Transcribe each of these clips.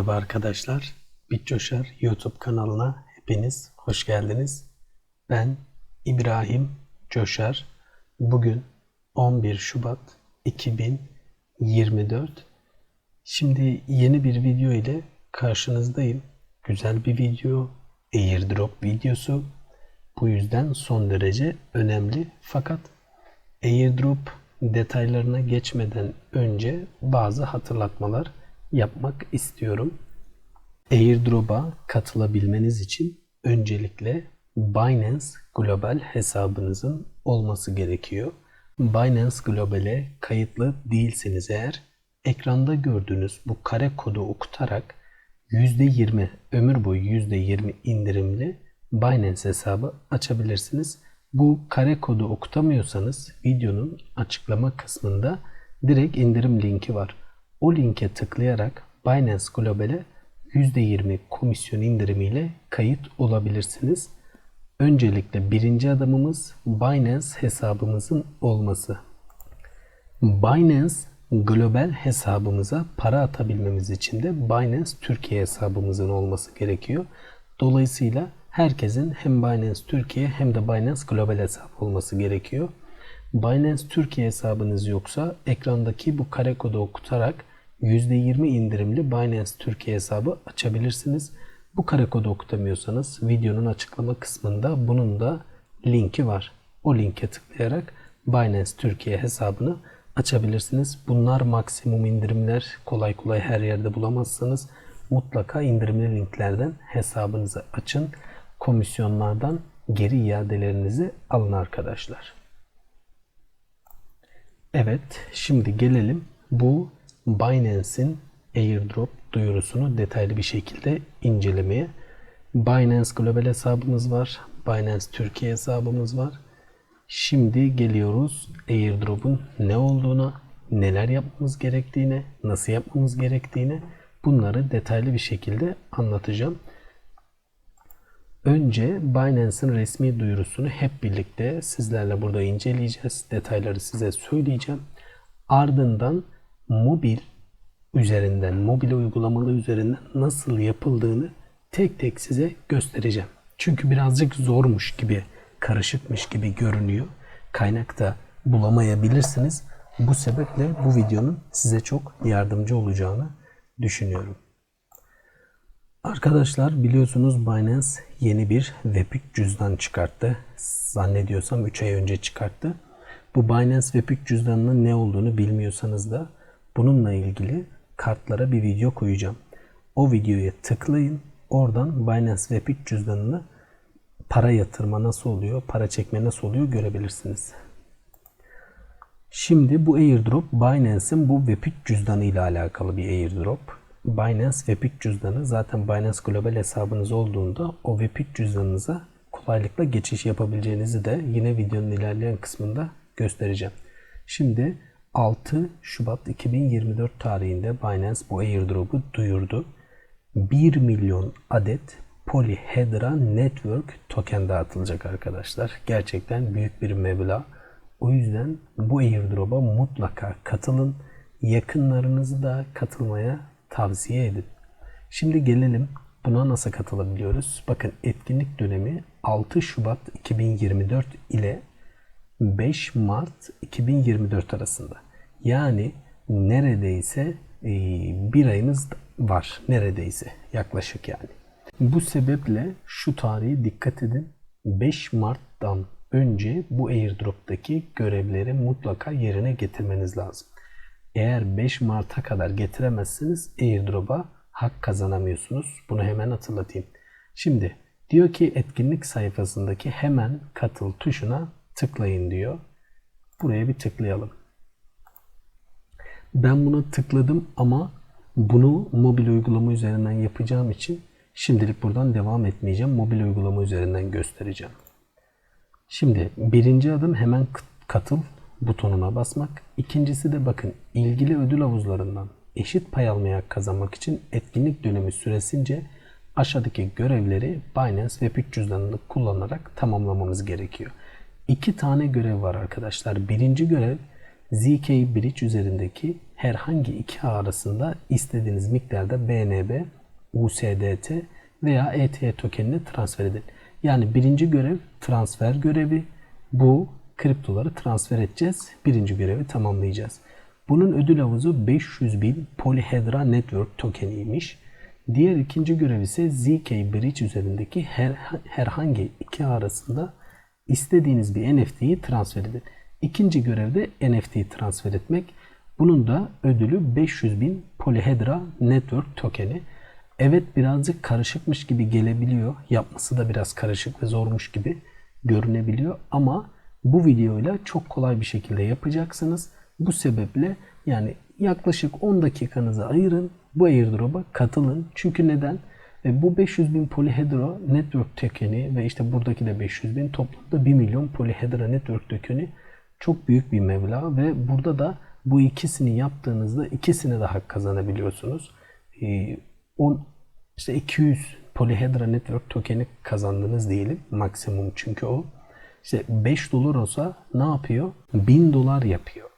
Merhaba arkadaşlar. Bitcoşar YouTube kanalına hepiniz hoş geldiniz. Ben İbrahim Coşar. Bugün 11 Şubat 2024. Şimdi yeni bir video ile karşınızdayım. Güzel bir video, airdrop videosu. Bu yüzden son derece önemli. Fakat airdrop detaylarına geçmeden önce bazı hatırlatmalar yapmak istiyorum. Airdrop'a katılabilmeniz için öncelikle Binance Global hesabınızın olması gerekiyor. Binance Global'e kayıtlı değilseniz eğer ekranda gördüğünüz bu kare kodu okutarak %20 ömür boyu %20 indirimli Binance hesabı açabilirsiniz. Bu kare kodu okutamıyorsanız videonun açıklama kısmında direkt indirim linki var. O linke tıklayarak Binance Global'e %20 komisyon indirimiyle kayıt olabilirsiniz. Öncelikle birinci adımımız Binance hesabımızın olması. Binance Global hesabımıza para atabilmemiz için de Binance Türkiye hesabımızın olması gerekiyor. Dolayısıyla herkesin hem Binance Türkiye hem de Binance Global hesabı olması gerekiyor. Binance Türkiye hesabınız yoksa ekrandaki bu kare kodu okutarak %20 indirimli Binance Türkiye hesabı açabilirsiniz. Bu kare kodu okutamıyorsanız videonun açıklama kısmında bunun da linki var. O linke tıklayarak Binance Türkiye hesabını açabilirsiniz. Bunlar maksimum indirimler. Kolay kolay her yerde bulamazsanız mutlaka indirimli linklerden hesabınızı açın. Komisyonlardan geri iadelerinizi alın arkadaşlar. Evet, şimdi gelelim bu Binance'in airdrop duyurusunu detaylı bir şekilde incelemeye. Binance Global hesabımız var. Binance Türkiye hesabımız var. Şimdi geliyoruz airdrop'un ne olduğuna, neler yapmamız gerektiğine, nasıl yapmamız gerektiğine bunları detaylı bir şekilde anlatacağım. Önce Binance'in resmi duyurusunu hep birlikte sizlerle burada inceleyeceğiz. Detayları size söyleyeceğim. Ardından mobil üzerinden, mobil uygulamalı üzerinden nasıl yapıldığını tek tek size göstereceğim. Çünkü birazcık zormuş gibi, karışıkmış gibi görünüyor. Kaynakta bulamayabilirsiniz. Bu sebeple bu videonun size çok yardımcı olacağını düşünüyorum. Arkadaşlar biliyorsunuz Binance yeni bir Web3 cüzdan çıkarttı. Zannediyorsam 3 ay önce çıkarttı. Bu Binance Web3 cüzdanının ne olduğunu bilmiyorsanız da bununla ilgili kartlara bir video koyacağım. O videoya tıklayın. Oradan Binance Web3 cüzdanını para yatırma nasıl oluyor, para çekme nasıl oluyor görebilirsiniz. Şimdi bu airdrop Binance'in bu Web3 cüzdanı ile alakalı bir airdrop. Binance Web3 cüzdanı zaten Binance Global hesabınız olduğunda o Web3 cüzdanınıza kolaylıkla geçiş yapabileceğinizi de yine videonun ilerleyen kısmında göstereceğim. Şimdi 6 Şubat 2024 tarihinde Binance bu airdrop'u duyurdu. 1 milyon adet Polyhedra Network token dağıtılacak arkadaşlar. Gerçekten büyük bir meblağ. O yüzden bu airdrop'a mutlaka katılın. Yakınlarınızı da katılmaya tavsiye edin. Şimdi gelelim buna nasıl katılabiliyoruz? Bakın etkinlik dönemi 6 Şubat 2024 ile 5 Mart 2024 arasında. Yani neredeyse e, bir ayımız var. Neredeyse yaklaşık yani. Bu sebeple şu tarihi dikkat edin. 5 Mart'tan önce bu airdrop'taki görevleri mutlaka yerine getirmeniz lazım. Eğer 5 Mart'a kadar getiremezseniz airdrop'a hak kazanamıyorsunuz. Bunu hemen hatırlatayım. Şimdi diyor ki etkinlik sayfasındaki hemen katıl tuşuna tıklayın diyor. Buraya bir tıklayalım. Ben buna tıkladım ama bunu mobil uygulama üzerinden yapacağım için şimdilik buradan devam etmeyeceğim. Mobil uygulama üzerinden göstereceğim. Şimdi birinci adım hemen katıl butonuna basmak. İkincisi de bakın ilgili ödül havuzlarından eşit pay almaya kazanmak için etkinlik dönemi süresince aşağıdaki görevleri Binance Web3 cüzdanını kullanarak tamamlamamız gerekiyor. İki tane görev var arkadaşlar. Birinci görev ZK Bridge üzerindeki herhangi iki arasında istediğiniz miktarda BNB, USDT veya ETH tokenini transfer edin. Yani birinci görev transfer görevi. Bu kriptoları transfer edeceğiz. Birinci görevi tamamlayacağız. Bunun ödül havuzu 500 bin Polyhedra Network tokeniymiş. Diğer ikinci görev ise ZK Bridge üzerindeki her, herhangi iki arasında istediğiniz bir NFT'yi transfer edin. İkinci görevde NFT transfer etmek. Bunun da ödülü 500 bin Polyhedra Network tokeni. Evet birazcık karışıkmış gibi gelebiliyor. Yapması da biraz karışık ve zormuş gibi görünebiliyor. Ama bu videoyla çok kolay bir şekilde yapacaksınız. Bu sebeple yani yaklaşık 10 dakikanızı ayırın. Bu airdrop'a katılın. Çünkü neden? E, bu 500 bin Polyhedra Network tokeni ve işte buradaki de 500 bin toplamda 1 milyon Polyhedra Network tokeni çok büyük bir meblağ ve burada da bu ikisini yaptığınızda ikisine de hak kazanabiliyorsunuz. E, on, işte 200 Polyhedra Network tokeni kazandınız diyelim maksimum çünkü o. İşte 5 dolar olsa ne yapıyor? 1000 dolar yapıyor.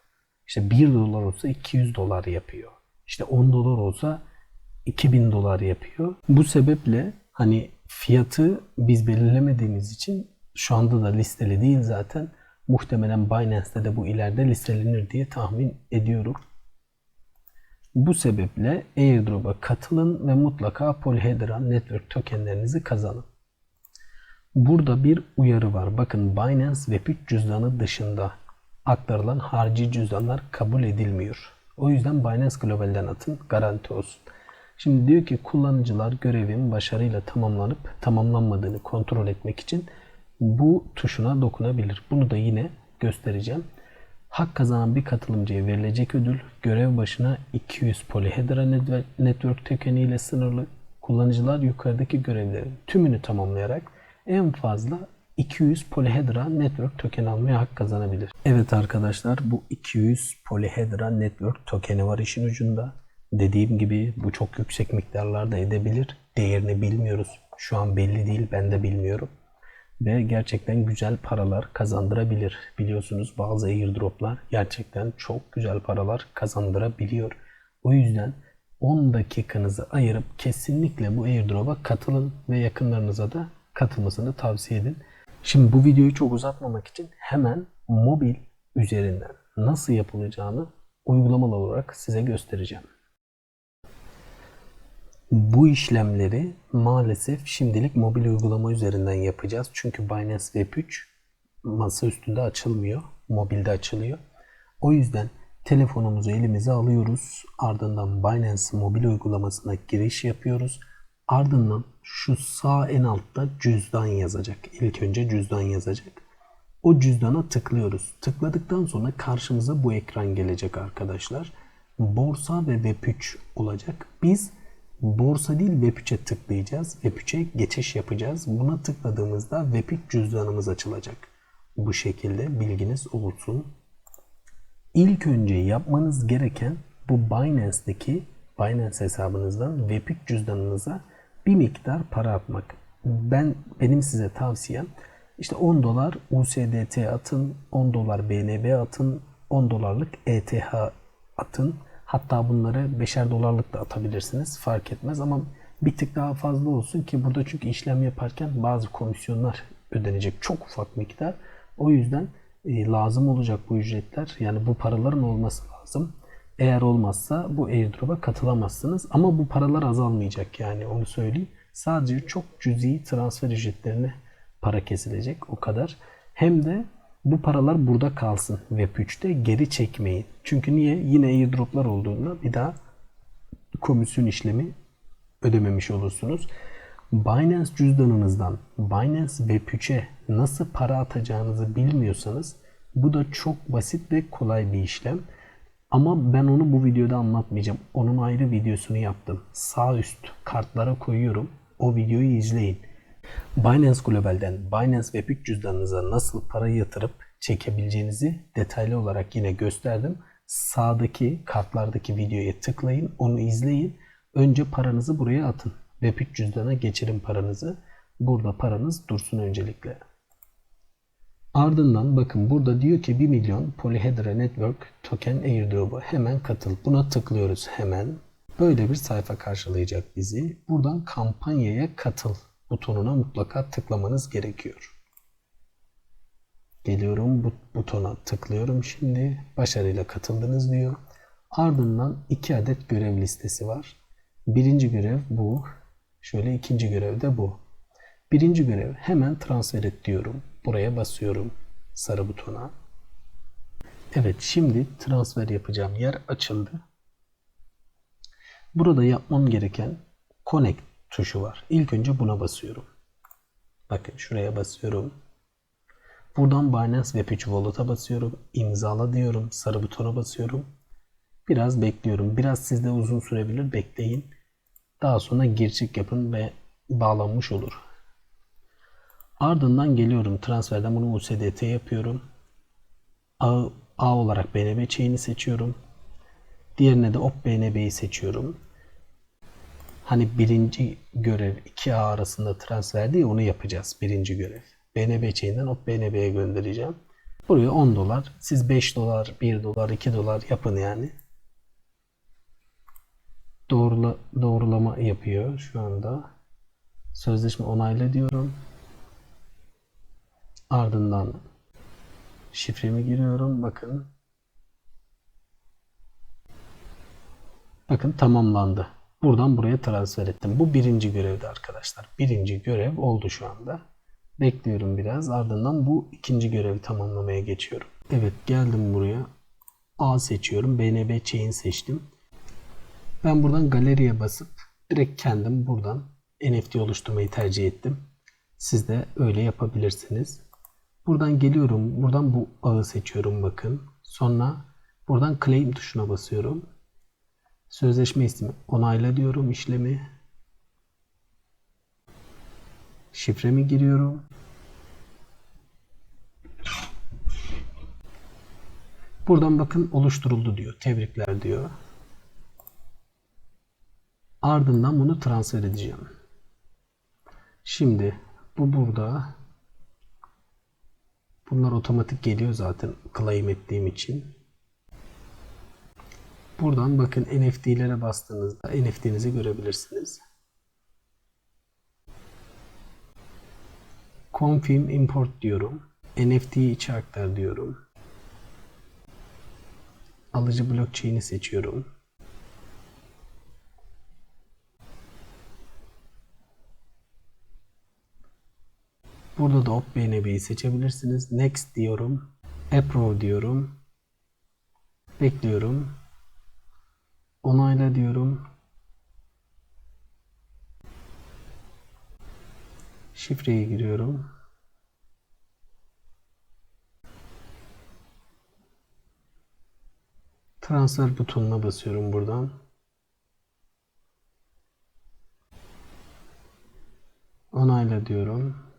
İşte 1 dolar olsa 200 dolar yapıyor. İşte 10 dolar olsa 2000 dolar yapıyor. Bu sebeple hani fiyatı biz belirlemediğimiz için şu anda da listeli değil zaten. Muhtemelen Binance'de de bu ileride listelenir diye tahmin ediyorum. Bu sebeple airdrop'a katılın ve mutlaka Polyhedra Network tokenlerinizi kazanın. Burada bir uyarı var. Bakın Binance Web3 cüzdanı dışında aktarılan harici cüzdanlar kabul edilmiyor. O yüzden Binance Global'den atın garanti olsun. Şimdi diyor ki kullanıcılar görevin başarıyla tamamlanıp tamamlanmadığını kontrol etmek için bu tuşuna dokunabilir. Bunu da yine göstereceğim. Hak kazanan bir katılımcıya verilecek ödül görev başına 200 Polyhedra Network tokeni ile sınırlı. Kullanıcılar yukarıdaki görevlerin tümünü tamamlayarak en fazla 200 Polyhedra Network token almaya hak kazanabilir. Evet arkadaşlar bu 200 Polyhedra Network tokeni var işin ucunda. Dediğim gibi bu çok yüksek miktarlarda edebilir. Değerini bilmiyoruz. Şu an belli değil ben de bilmiyorum. Ve gerçekten güzel paralar kazandırabilir. Biliyorsunuz bazı airdroplar gerçekten çok güzel paralar kazandırabiliyor. O yüzden 10 dakikanızı ayırıp kesinlikle bu airdrop'a katılın ve yakınlarınıza da katılmasını tavsiye edin. Şimdi bu videoyu çok uzatmamak için hemen mobil üzerinden nasıl yapılacağını uygulamalı olarak size göstereceğim. Bu işlemleri maalesef şimdilik mobil uygulama üzerinden yapacağız. Çünkü Binance Web 3 masa üstünde açılmıyor. Mobilde açılıyor. O yüzden telefonumuzu elimize alıyoruz. Ardından Binance mobil uygulamasına giriş yapıyoruz. Ardından şu sağ en altta cüzdan yazacak. İlk önce cüzdan yazacak. O cüzdana tıklıyoruz. Tıkladıktan sonra karşımıza bu ekran gelecek arkadaşlar. Borsa ve Web3 olacak. Biz borsa değil Web3'e tıklayacağız. Web3'e geçiş yapacağız. Buna tıkladığımızda Web3 cüzdanımız açılacak. Bu şekilde bilginiz olsun. İlk önce yapmanız gereken bu Binance'deki Binance hesabınızdan Web3 cüzdanınıza bir miktar para atmak. Ben benim size tavsiyem işte 10 dolar USDT atın, 10 dolar BNB atın, 10 dolarlık ETH atın. Hatta bunları 5'er dolarlık da atabilirsiniz. Fark etmez ama bir tık daha fazla olsun ki burada çünkü işlem yaparken bazı komisyonlar ödenecek çok ufak miktar. O yüzden e, lazım olacak bu ücretler. Yani bu paraların olması lazım. Eğer olmazsa bu airdrop'a katılamazsınız. Ama bu paralar azalmayacak yani onu söyleyeyim. Sadece çok cüzi transfer ücretlerine para kesilecek o kadar. Hem de bu paralar burada kalsın Web3'te geri çekmeyin. Çünkü niye? Yine airdroplar olduğunda bir daha komisyon işlemi ödememiş olursunuz. Binance cüzdanınızdan Binance Web3'e nasıl para atacağınızı bilmiyorsanız bu da çok basit ve kolay bir işlem. Ama ben onu bu videoda anlatmayacağım. Onun ayrı videosunu yaptım. Sağ üst kartlara koyuyorum. O videoyu izleyin. Binance Global'den Binance Web3 cüzdanınıza nasıl para yatırıp çekebileceğinizi detaylı olarak yine gösterdim. Sağdaki kartlardaki videoya tıklayın, onu izleyin. Önce paranızı buraya atın. Web3 cüzdana geçirin paranızı. Burada paranız dursun öncelikle. Ardından bakın burada diyor ki 1 milyon Polyhedra Network token airdrop'u hemen katıl. Buna tıklıyoruz hemen. Böyle bir sayfa karşılayacak bizi. Buradan kampanyaya katıl butonuna mutlaka tıklamanız gerekiyor. Geliyorum bu butona tıklıyorum şimdi. Başarıyla katıldınız diyor. Ardından iki adet görev listesi var. Birinci görev bu. Şöyle ikinci görev de bu. Birinci görev hemen transfer et diyorum. Buraya basıyorum sarı butona. Evet şimdi transfer yapacağım yer açıldı. Burada yapmam gereken connect tuşu var. İlk önce buna basıyorum. Bakın şuraya basıyorum. Buradan Binance Web3 Wallet'a basıyorum. İmzala diyorum. Sarı butona basıyorum. Biraz bekliyorum. Biraz sizde uzun sürebilir. Bekleyin. Daha sonra gir çık yapın ve bağlanmış olur. Ardından geliyorum. Transferden bunu USDT yapıyorum. A, A olarak BNB chain'i seçiyorum. Diğerine de OP BNB'yi seçiyorum. Hani birinci görev 2A arasında transfer değil onu yapacağız. Birinci görev. BNB chain'den OP BNB'ye göndereceğim. Buraya 10 dolar. Siz 5 dolar, 1 dolar, 2 dolar yapın yani. Doğrula, doğrulama yapıyor şu anda. Sözleşme onayla diyorum. Ardından şifremi giriyorum. Bakın. Bakın tamamlandı. Buradan buraya transfer ettim. Bu birinci görevdi arkadaşlar. Birinci görev oldu şu anda. Bekliyorum biraz. Ardından bu ikinci görevi tamamlamaya geçiyorum. Evet geldim buraya. A seçiyorum. BNB chain seçtim. Ben buradan galeriye basıp direkt kendim buradan NFT oluşturmayı tercih ettim. Siz de öyle yapabilirsiniz. Buradan geliyorum. Buradan bu ağı seçiyorum bakın. Sonra buradan claim tuşuna basıyorum. Sözleşme ismi onayla diyorum işlemi. Şifremi giriyorum. Buradan bakın oluşturuldu diyor. Tebrikler diyor. Ardından bunu transfer edeceğim. Şimdi bu burada. Bunlar otomatik geliyor zaten claim ettiğim için. Buradan bakın NFT'lere bastığınızda NFT'nizi görebilirsiniz. Confirm import diyorum. NFT'yi içe aktar diyorum. Alıcı blockchain'i seçiyorum. Burada da OpenBNB'yi seçebilirsiniz. Next diyorum. Approve diyorum. Bekliyorum. Onayla diyorum. Şifreyi giriyorum. Transfer butonuna basıyorum buradan. Onayla diyorum.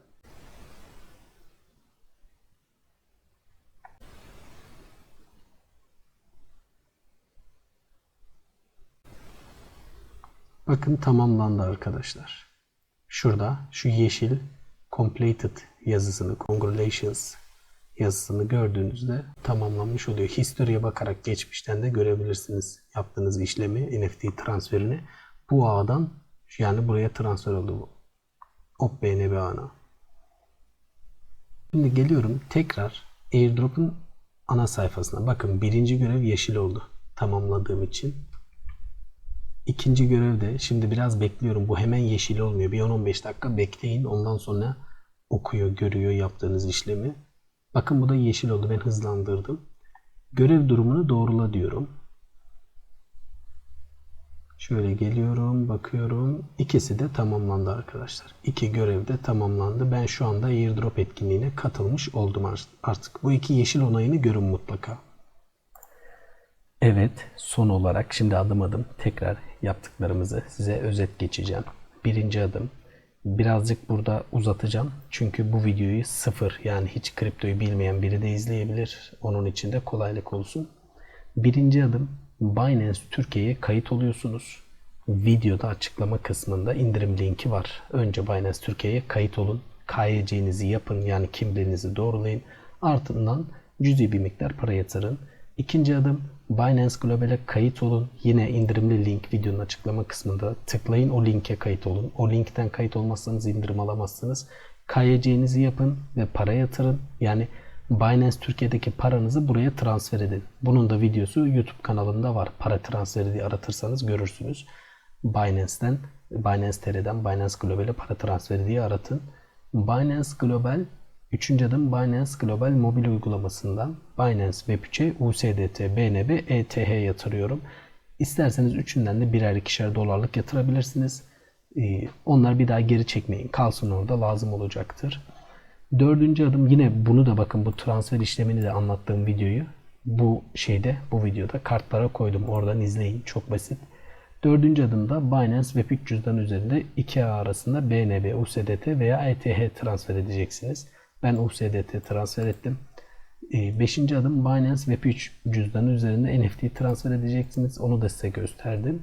Bakın tamamlandı arkadaşlar. Şurada şu yeşil completed yazısını, congratulations yazısını gördüğünüzde tamamlanmış oluyor. History'e bakarak geçmişten de görebilirsiniz yaptığınız işlemi, NFT transferini. Bu ağdan yani buraya transfer oldu bu. Op BNB ağına. Şimdi geliyorum tekrar airdrop'un ana sayfasına. Bakın birinci görev yeşil oldu tamamladığım için. İkinci görevde şimdi biraz bekliyorum. Bu hemen yeşil olmuyor. Bir 10-15 dakika bekleyin. Ondan sonra okuyor, görüyor yaptığınız işlemi. Bakın bu da yeşil oldu. Ben hızlandırdım. Görev durumunu doğrula diyorum. Şöyle geliyorum, bakıyorum. İkisi de tamamlandı arkadaşlar. İki görev de tamamlandı. Ben şu anda airdrop etkinliğine katılmış oldum artık. Bu iki yeşil onayını görün mutlaka. Evet, son olarak şimdi adım adım tekrar yaptıklarımızı size özet geçeceğim. Birinci adım, birazcık burada uzatacağım. Çünkü bu videoyu sıfır yani hiç kriptoyu bilmeyen biri de izleyebilir. Onun için de kolaylık olsun. Birinci adım, Binance Türkiye'ye kayıt oluyorsunuz. Videoda açıklama kısmında indirim linki var. Önce Binance Türkiye'ye kayıt olun. KYC'nizi yapın yani kimliğinizi doğrulayın. Ardından cüzi bir miktar para yatırın. İkinci adım Binance Global'e kayıt olun. Yine indirimli link videonun açıklama kısmında tıklayın o linke kayıt olun. O linkten kayıt olmazsanız indirim alamazsınız. KYC'nizi yapın ve para yatırın. Yani Binance Türkiye'deki paranızı buraya transfer edin. Bunun da videosu YouTube kanalımda var. Para transferi diye aratırsanız görürsünüz. Binance'den, Binance TR'den Binance Global'e para transferi diye aratın. Binance Global Üçüncü adım Binance Global mobil uygulamasından Binance Web3'e USDT, BNB, ETH yatırıyorum. İsterseniz üçünden de birer ikişer dolarlık yatırabilirsiniz. Ee, onlar bir daha geri çekmeyin. Kalsın orada lazım olacaktır. Dördüncü adım yine bunu da bakın bu transfer işlemini de anlattığım videoyu bu şeyde bu videoda kartlara koydum. Oradan izleyin. Çok basit. Dördüncü adımda Binance Web3 cüzdan üzerinde iki ağ arasında BNB, USDT veya ETH transfer edeceksiniz. Ben USDT transfer ettim. Ee, Beşinci adım Binance Web3 cüzdanı üzerinde NFT transfer edeceksiniz. Onu da size gösterdim.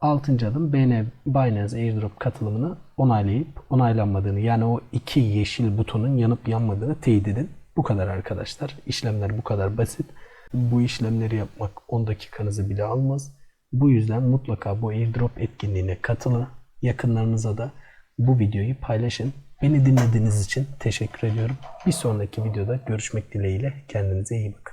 Altıncı adım BN Binance Airdrop katılımını onaylayıp onaylanmadığını yani o iki yeşil butonun yanıp yanmadığını teyit edin. Bu kadar arkadaşlar. İşlemler bu kadar basit. Bu işlemleri yapmak 10 dakikanızı bile almaz. Bu yüzden mutlaka bu airdrop etkinliğine katılın. Yakınlarınıza da bu videoyu paylaşın. Beni dinlediğiniz için teşekkür ediyorum. Bir sonraki videoda görüşmek dileğiyle. Kendinize iyi bakın.